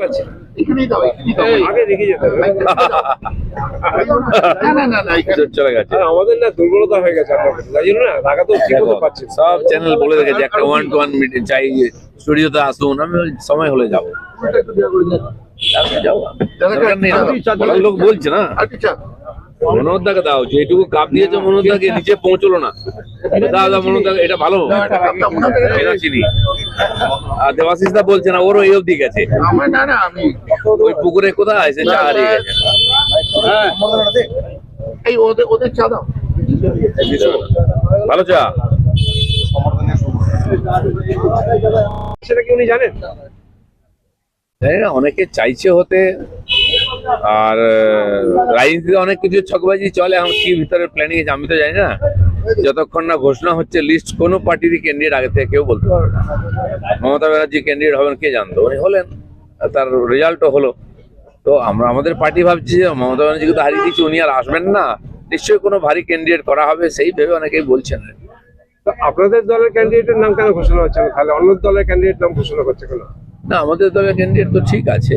পাচ্ছি। এখানেই দাও এখানেই দাও। আগে দেখে যেতে হবে। না না না না চলে গেছে। আমাদের না দুর্বলতা হয়ে গেছে আপনার কাছে তাই জন্য না ঢাকা তো ঠিক মতো পাচ্ছি। সব চ্যানেল বলে রেখেছে একটা ওয়ান টু ওয়ান মিটিং চাই স্টুডিওতে আসুন আমি ওই সময় হলে যাব। লোক বলছে না। চা মনোহরদাকে দাও যেটুকু কাপ দিয়েছে মনোহরদাকে নিচে পৌঁছলো না। দাও দাও মনোহরদাকে এটা ভালো। এটা চিনি। আর দেবাশিস দা বলছে না ওরও এই অবধি গেছে। আমার না না আমি ওই পুকুরে কোথায় সে চা হারিয়ে গেছে। এই ওদের ওদের চা দাও। ভালো চা। সেটা কি উনি জানেন? জানি না অনেকে চাইছে হতে আর রাজনীতিতে অনেক কিছু ছকবাজি চলে এখন কি ভিতরে প্ল্যানিং আছে আমি তো জানি না। যতক্ষণ না ঘোষণা হচ্ছে লিস্ট কোনো পার্টিরই ক্যান্ডিডেট আগে থেকে কেউ বলতে পারবে না। মমতা ব্যানার্জি ক্যান্ডিডেট হবেন কে জানতো? উনি হলেন তার রেজাল্টও হলো। তো আমরা আমাদের পার্টি ভাবছি যে মমতা ব্যানার্জিকে তো হারিয়ে দিচ্ছি উনি আর আসবেন না। নিশ্চয়ই কোনো ভারী ক্যান্ডিডেট করা হবে সেই ভেবে অনেকেই বলছেন। তো আপনাদের দলের ক্যান্ডিডেটের নাম কেন ঘোষণা হচ্ছে না? তাহলে অন্য দলের ক্যান্ডিডেট নাম ঘোষণা করছে কেন? না আমাদের দলের ক্যান্ডিডেট তো ঠিক আছে।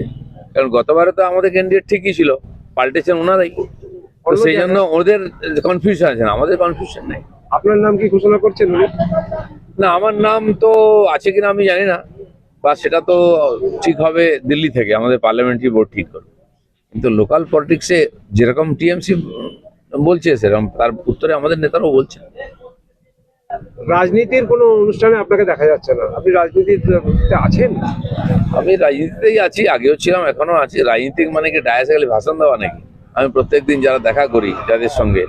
কারণ গতবারে তো আমাদের ক্যান্ডিডেট ঠিকই ছিল পাল্টেছেন ওনারাই। তো সেই জন্য ওদের কনফিউশন আছে না আমাদের কনফিউশন নেই। আপনার নাম কি ঘোষণা করছেন না আমার নাম তো আছে কিনা আমি জানি না বা সেটা তো ঠিক হবে দিল্লি থেকে আমাদের পার্লামেন্টারি বোর্ড ঠিক করবে। কিন্তু লোকাল পলিটিক্সে যেরকম টিএমসি বলছে সেরকম তার উত্তরে আমাদের নেতারাও বলছে রাজনীতির কোনো অনুষ্ঠানে আপনাকে দেখা যাচ্ছে না। আপনি রাজনীতিতে আছেন? আমি রাজনীতিতেই আছি, আগেও ছিলাম এখনও আছি। রাজনীতিক মানে কি ডায়াসে ভাষণ দেওয়া নাকি? আমি প্রত্যেকদিন যারা দেখা করি যাদের সঙ্গে,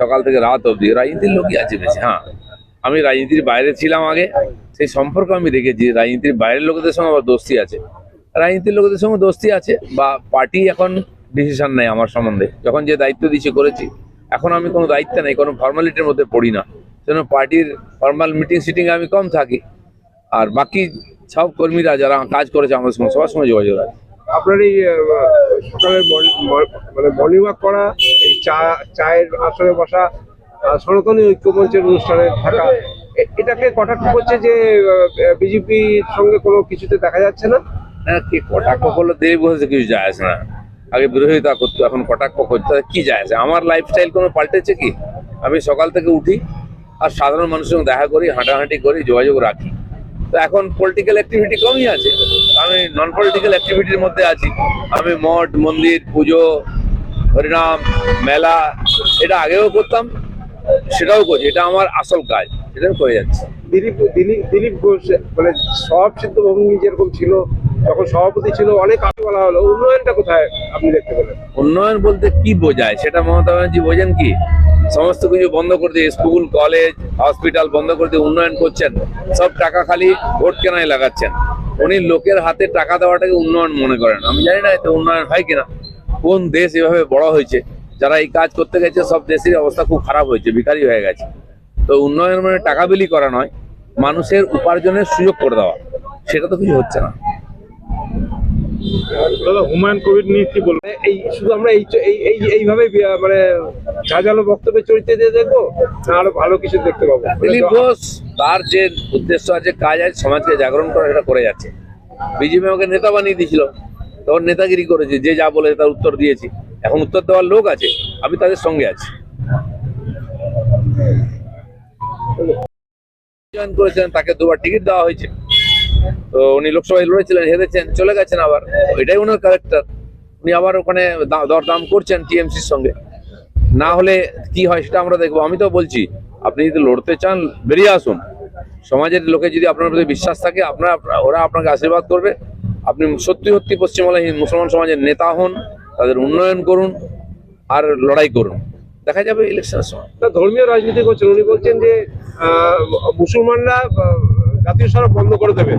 সকাল থেকে রাত অবধি, রাজনীতির লোকই আছে বেশি হ্যাঁ। আমি রাজনীতির বাইরে ছিলাম আগে, সেই সম্পর্ক আমি দেখেছি, রাজনীতির বাইরের লোকেদের সঙ্গে আমার দোস্তি আছে। রাজনীতির লোকেদের সঙ্গে দোস্তি আছে, বা পার্টি এখন ডিসিশন নেয় আমার সম্বন্ধে। যখন যে দায়িত্ব দিয়েছে, করেছি। এখন আমি কোনো দায়িত্ব নেই, কোনো ফর্মালিটির মধ্যে পড়ি না। সেজন্য পার্টির ফর্মাল মিটিং সিটিং আমি কম থাকি। আর বাকি সব কর্মীরা যারা কাজ করেছে আমাদের সঙ্গে সবার সঙ্গে যোগাযোগ আছে আপনার এই সকালের মানে মর্নিং ওয়াক করা এই চা চায়ের আসরে বসা সনাতনী ঐক্যমঞ্চের অনুষ্ঠানে থাকা এটাকে কটাক্ষ করছে যে বিজেপির সঙ্গে কোনো কিছুতে দেখা যাচ্ছে না? কি কটাক্ষ করলে দেরি বসেছে কিছু যায় আসে না। আগে বিরোধিতা করতো এখন কটাক্ষ করতে কি যায় আসে? আমার লাইফস্টাইল কোনো পাল্টেছে কি? আমি সকাল থেকে উঠি আর সাধারণ মানুষের সঙ্গে দেখা করি হাঁটাহাঁটি করি যোগাযোগ রাখি। তো এখন পলিটিক্যাল অ্যাক্টিভিটি কমই আছে। আমি নন পলিটিক্যাল অ্যাক্টিভিটির মধ্যে আছি। আমি মঠ মন্দির পুজো হরিনাম মেলা এটা আগেও করতাম সেটাও করছি। এটা আমার আসল কাজ। এটা আমি করে যাচ্ছি। দিলীপ দিলীপ দিলীপ ঘোষ মানে সব সিদ্ধ ভঙ্গি যেরকম ছিল যখন সভাপতি ছিল অনেক আগে বলা হলো। উন্নয়নটা কোথায় আপনি দেখতে পেলেন? উন্নয়ন বলতে কি বোঝায়? সেটা মমতা ব্যানার্জি বোঝেন কি? সমস্ত কিছু বন্ধ করে দিয়ে স্কুল, কলেজ, হসপিটাল বন্ধ করে দিয়ে উন্নয়ন করছেন। সব টাকা খালি ভোট কেনায় লাগাচ্ছেন। উনি লোকের হাতে টাকা দেওয়াটাকে উন্নয়ন মনে করেন। আমি জানি না এতে উন্নয়ন হয় কিনা। কোন দেশ এভাবে বড় হয়েছে? যারা এই কাজ করতে গেছে, সব দেশের অবস্থা খুব খারাপ হয়েছে, ভিখারি হয়ে গেছে। তো উন্নয়ন মানে টাকা বিলি করা নয়, মানুষের উপার্জনের সুযোগ করে দেওয়া। সেটা তো কিছু হচ্ছে না। দাদা হুমায়ুন কবির নিয়ে কি বলবেন এই শুধু আমরা এই এই এই এইভাবে মানে ঝাঁঝালো বক্তব্যের চরিত্রে দিয়ে দেখব না আরও ভালো কিছু দেখতে পাবো। দিলীপ ঘোষ তার যে উদ্দেশ্য আছে কাজ আছে সমাজকে জাগরণ করা সেটা করে যাচ্ছে। বিজেপি আমাকে নেতা বানিয়ে দিয়েছিল তখন নেতাগিরি করেছে যে যা বলে তার উত্তর দিয়েছি। এখন উত্তর দেওয়ার লোক আছে আমি তাদের সঙ্গে আছি। জয়েন করেছেন তাকে দুবার টিকিট দেওয়া হয়েছে। তো উনি লোকসভায় লড়েছিলেন, হেরেছেন, চলে গেছেন আবার। এটাই ওনার ক্যারেক্টার উনি আবার ওখানে দরদাম করছেন টিএমসির সঙ্গে। না হলে কি হয় সেটা আমরা দেখব। আমি তো বলছি, আপনি যদি লড়তে চান, বেরিয়ে আসুন। সমাজের লোকে যদি আপনার প্রতি বিশ্বাস থাকে, আপনার ওরা আপনাকে আশীর্বাদ করবে। আপনি সত্যি সত্যি পশ্চিমবাংলায় মুসলমান সমাজের নেতা হন, তাদের উন্নয়ন করুন আর লড়াই করুন। দেখা যাবে ইলেকশনের সময়। ধর্মীয় রাজনীতি করছেন। উনি বলছেন যে মুসলমানরা জাতীয় সড়ক বন্ধ করে দেবে।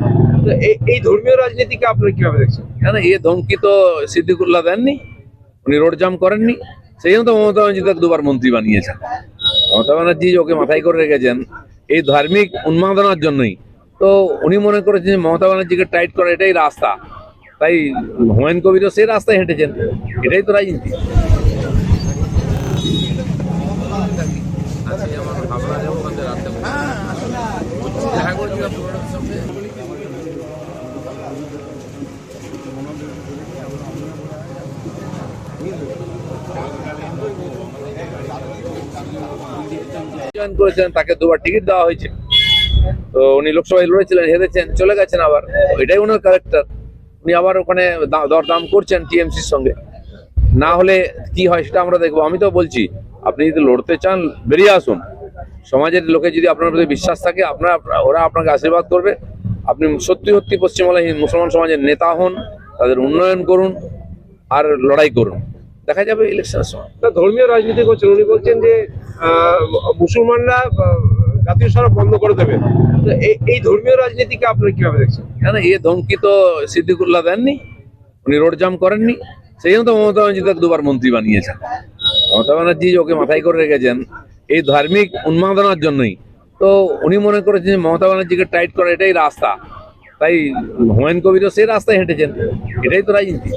তো এই- এই ধর্মীয় রাজনীতিকে আপনারা কীভাবে দেখছেন? কেন এ ধমকি তো সিদ্দিকুল্লাহ দেননি উনি রোড জাম করেননি। সেই জন্য তো মমতা ব্যানার্জি তাকে দুবার মন্ত্রী বানিয়েছেন। মমতা ব্যানার্জি ওকে মাথায় করে রেখেছেন এই ধার্মিক উন্মাদনার জন্যই। তো উনি মনে করেছেন যে মমতা ব্যানার্জিকে টাইট করা এটাই রাস্তা। তাই হুমায়ুন কবিরও সেই রাস্তায় হেঁটেছেন এটাই তো রাজনীতি। তাকে দুবার টিকিট দেওয়া হয়েছে। তো উনি লোকসভায় লড়েছিলেন, হেরেছেন, চলে গেছেন আবার। এটাই ওনার কারেক্টার উনি আবার ওখানে দরদাম করছেন টিএমসির সঙ্গে। না হলে কি হয় সেটা আমরা দেখব। আমি তো বলছি, আপনি যদি লড়তে চান, বেরিয়ে আসুন। সমাজের লোকে যদি আপনার প্রতি বিশ্বাস থাকে আপনার ওরা আপনাকে আশীর্বাদ করবে। আপনি সত্যি সত্যি পশ্চিমবাংলায় মুসলমান সমাজের নেতা হন তাদের উন্নয়ন করুন আর লড়াই করুন। দেখা যাবে ইলেকশনের সময়। ধর্মীয় রাজনীতি করছেন উনি বলছেন যে মুসলমানরা জাতীয় সড়ক বন্ধ করে দেবে। এই- এই ধর্মীয় রাজনীতিকে আপনারা কীভাবে দেখছেন? কেন এ ধমকি তো সিদ্দিকুল্লাহ দেননি উনি রোড জাম করেননি। সেই জন্য তো মমতা ব্যানার্জি তাকে দুবার মন্ত্রী বানিয়েছেন। মমতা ব্যানার্জি ওকে মাথায় করে রেখেছেন। এই ধার্মিক উন্মাদনার জন্যই। তো উনি মনে করেছেন যে মমতা ব্যানার্জিকে টাইট করা এটাই রাস্তা। তাই হুমায়ুন কবিরও সেই রাস্তায় হেঁটেছেন। এটাই তো রাজনীতি।